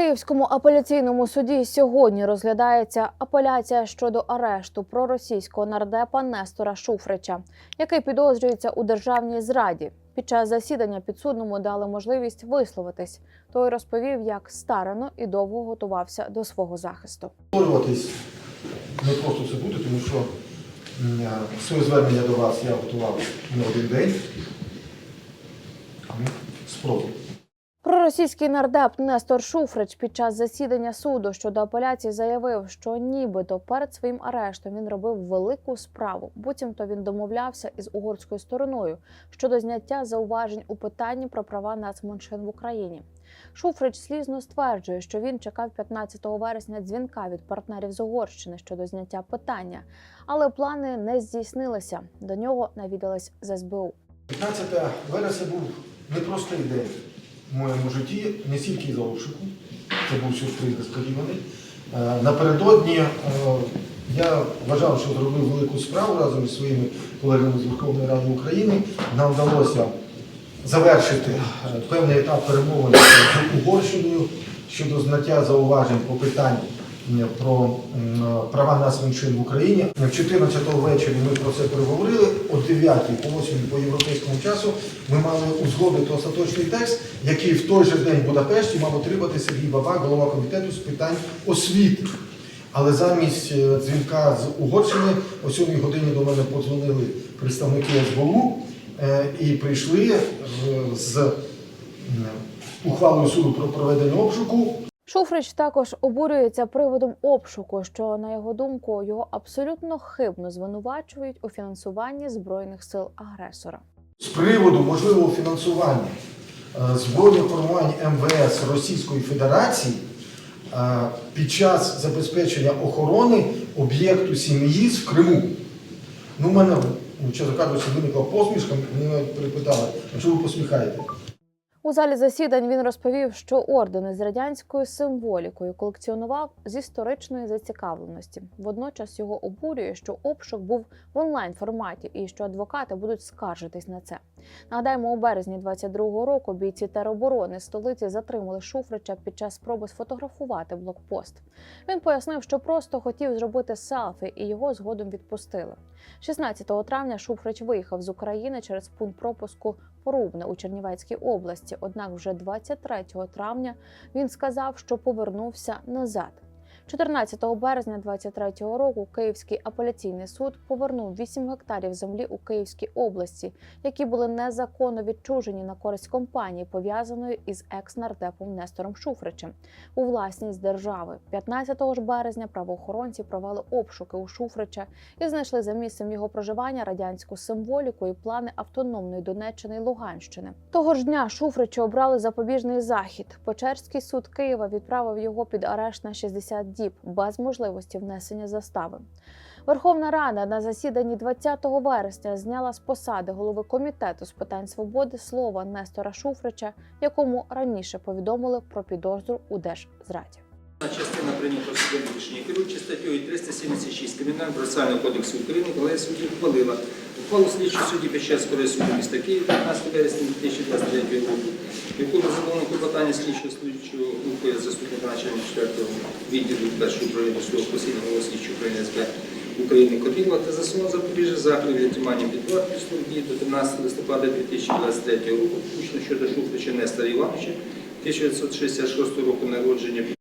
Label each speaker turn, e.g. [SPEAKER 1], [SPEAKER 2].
[SPEAKER 1] Київському апеляційному суді сьогодні розглядається апеляція щодо арешту проросійського нардепа Нестора Шуфрича, який підозрюється у державній зраді. Під час засідання підсудному дали можливість висловитись. Той розповів, як старано і довго готувався до свого захисту.
[SPEAKER 2] Повторюватись не просто це буде, тому що своє звернення до вас я готував не один день. Тому Спробую.
[SPEAKER 1] Проросійський нардеп Нестор Шуфрич під час засідання суду щодо апеляції заявив, що нібито перед своїм арештом він робив велику справу. Буцімто він домовлявся із угорською стороною щодо зняття зауважень у питанні про права нацменшин в Україні. Шуфрич слізно стверджує, що він чекав 15 вересня дзвінка від партнерів з Угорщини щодо зняття питання, але плани не здійснилися. До нього навідались з СБУ.
[SPEAKER 2] 15 вересня був непростий день моєму житті, не стільки за обшуку. Це був сюрприз несподіваний. Е, Напередодні е, я вважав, що зробив велику справу разом із своїми колегами з Верховної Ради України. Нам вдалося завершити е, певний етап перемовин з Угорщиною щодо зняття зауважень по питань м, про права нас меншин в Україні. В 14 ввечері ми про це переговорили. О 9 по 8 по європейському часу ми мали узгодити остаточний текст, який в той же день в Будапешті мав отримати Сергій Бабак, голова комітету з питань освіти. Але замість е, дзвінка з Угорщини о 7 годині до мене подзвонили представники СБУ е, і прийшли е, з ухвалою суду про проведення обшуку.
[SPEAKER 1] Шуфрич також обурюється приводом обшуку, що на його думку його абсолютно хибно звинувачують у фінансуванні збройних сил агресора.
[SPEAKER 2] З приводу можливого фінансування е, збройних формувань МВС Російської Федерації е, під час забезпечення охорони об'єкту сім'їз в Криму. Ну, мене, ну, чесно кажучи, виникла посмішка, мені навіть перепитали, а чого ви посміхаєте?
[SPEAKER 1] У залі засідань він розповів, що ордени з радянською символікою колекціонував з історичної зацікавленості. Водночас його обурює, що обшук був в онлайн форматі і що адвокати будуть скаржитись на це. Нагадаємо, у березні 22-го року бійці тероборони столиці затримали Шуфрича під час спроби сфотографувати блокпост. Він пояснив, що просто хотів зробити селфі, і його згодом відпустили. 16 травня Шуфрич виїхав з України через пункт пропуску Порубне у Чернівецькій області. Однак, вже 23 травня він сказав, що повернувся назад. 14 березня 23 року Київський апеляційний суд повернув 8 гектарів землі у Київській області, які були незаконно відчужені на користь компанії, пов'язаної із екс-нардепом Нестором Шуфричем у власність держави. 15 ж березня правоохоронці провели обшуки у Шуфрича і знайшли за місцем його проживання радянську символіку і плани автономної Донеччини і Луганщини. Того ж дня Шуфричу обрали запобіжний захід. Печерський суд Києва відправив його під арешт на 60 діб без можливості внесення застави. Верховна Рада на засіданні 20 вересня зняла з посади голови комітету з питань свободи слова Нестора Шуфрича, якому раніше повідомили про підозру у держзраді.
[SPEAKER 3] Частина прийнятого судом рішення керуючи статтею 376 Кримінального процесуального кодексу України, коли судді ухвалила ухвалу слідчого судді Печерського суду міста Києва 15 вересня 2023 року, якому задоволено клопотання слідчого слідчого групи заступника начальника 4 відділу першого управління судового постійного слідчого України СБ України Копілова та засунув запобіжжя заходів для тримання під службі до 13 листопада 2023 року, включно щодо Шуфрича Нестора Івановича, 1966 року народження.